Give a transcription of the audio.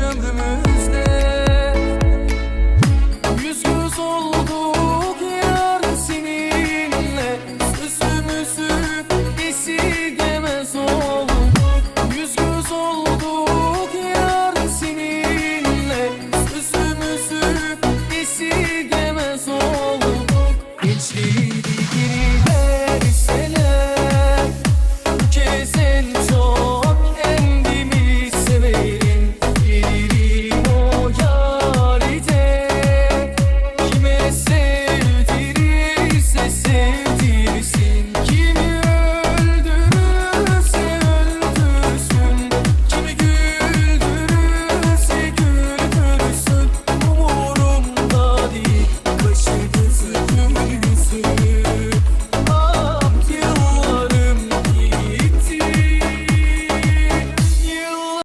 ömrümüzde Yüz göz olduk yar seninle. Sözümüzü esirgemez olduk. Yüz göz olduk yar seninle. Sözümüzü esirgemez olduk. Gençliği geride selam